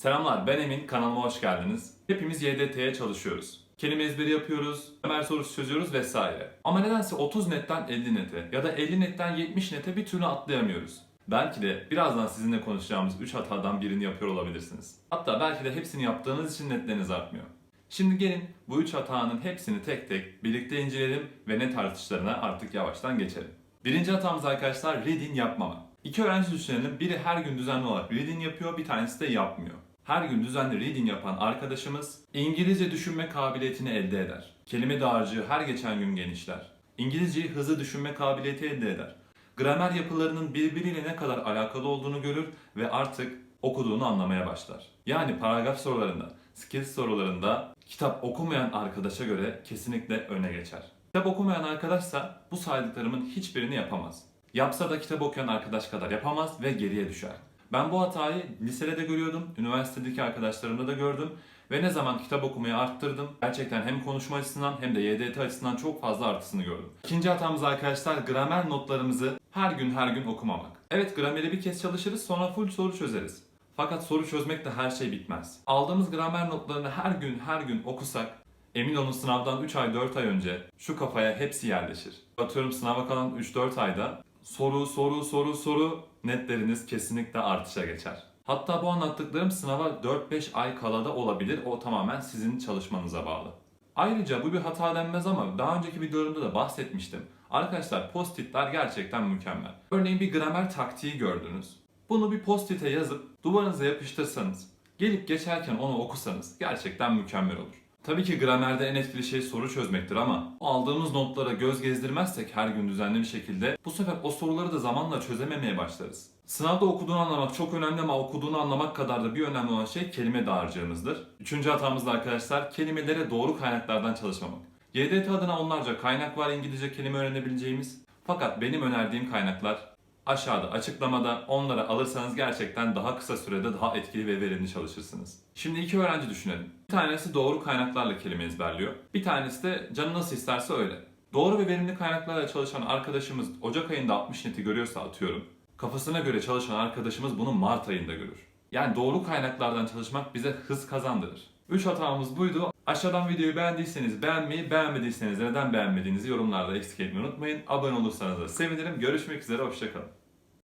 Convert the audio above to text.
Selamlar ben Emin, kanalıma hoş geldiniz. Hepimiz YDT'ye çalışıyoruz. Kelime ezberi yapıyoruz, ömer sorusu çözüyoruz vesaire. Ama nedense 30 netten 50 nete ya da 50 netten 70 nete bir türlü atlayamıyoruz. Belki de birazdan sizinle konuşacağımız 3 hatadan birini yapıyor olabilirsiniz. Hatta belki de hepsini yaptığınız için netleriniz artmıyor. Şimdi gelin bu 3 hatanın hepsini tek tek birlikte inceleyelim ve net artışlarına artık yavaştan geçelim. Birinci hatamız arkadaşlar reading yapmama. İki öğrenci düşünelim. Biri her gün düzenli olarak reading yapıyor, bir tanesi de yapmıyor. Her gün düzenli reading yapan arkadaşımız İngilizce düşünme kabiliyetini elde eder. Kelime dağarcığı her geçen gün genişler. İngilizceyi hızlı düşünme kabiliyeti elde eder. Gramer yapılarının birbiriyle ne kadar alakalı olduğunu görür ve artık okuduğunu anlamaya başlar. Yani paragraf sorularında, skills sorularında kitap okumayan arkadaşa göre kesinlikle öne geçer. Kitap okumayan arkadaşsa bu saydıklarımın hiçbirini yapamaz. Yapsa da kitap okuyan arkadaş kadar yapamaz ve geriye düşer. Ben bu hatayı lisede de görüyordum, üniversitedeki arkadaşlarımda da gördüm ve ne zaman kitap okumayı arttırdım gerçekten hem konuşma açısından hem de YDT açısından çok fazla artısını gördüm. İkinci hatamız arkadaşlar gramer notlarımızı her gün her gün okumamak. Evet grameri bir kez çalışırız sonra full soru çözeriz. Fakat soru çözmekle her şey bitmez. Aldığımız gramer notlarını her gün her gün okusak emin olun sınavdan 3 ay 4 ay önce şu kafaya hepsi yerleşir. Atıyorum sınava kalan 3-4 ayda soru soru soru soru netleriniz kesinlikle artışa geçer. Hatta bu anlattıklarım sınava 4-5 ay kala da olabilir. O tamamen sizin çalışmanıza bağlı. Ayrıca bu bir hata denmez ama daha önceki videolarımda da bahsetmiştim. Arkadaşlar post-itler gerçekten mükemmel. Örneğin bir gramer taktiği gördünüz. Bunu bir post-it'e yazıp duvarınıza yapıştırsanız, gelip geçerken onu okusanız gerçekten mükemmel olur. Tabii ki gramerde en etkili şey soru çözmektir ama aldığımız notlara göz gezdirmezsek her gün düzenli bir şekilde bu sefer o soruları da zamanla çözememeye başlarız. Sınavda okuduğunu anlamak çok önemli ama okuduğunu anlamak kadar da bir önemli olan şey kelime dağarcığımızdır. Üçüncü hatamız da arkadaşlar kelimelere doğru kaynaklardan çalışmamak. YDT adına onlarca kaynak var İngilizce kelime öğrenebileceğimiz. Fakat benim önerdiğim kaynaklar aşağıda açıklamada onları alırsanız gerçekten daha kısa sürede daha etkili ve verimli çalışırsınız. Şimdi iki öğrenci düşünelim. Bir tanesi doğru kaynaklarla kelime ezberliyor. Bir tanesi de canı nasıl isterse öyle. Doğru ve verimli kaynaklarla çalışan arkadaşımız Ocak ayında 60 neti görüyorsa atıyorum. Kafasına göre çalışan arkadaşımız bunu Mart ayında görür. Yani doğru kaynaklardan çalışmak bize hız kazandırır. 3 hatamız buydu. Aşağıdan videoyu beğendiyseniz beğenmeyi, beğenmediyseniz neden beğenmediğinizi yorumlarda eksik etmeyi unutmayın. Abone olursanız da sevinirim. Görüşmek üzere, hoşçakalın.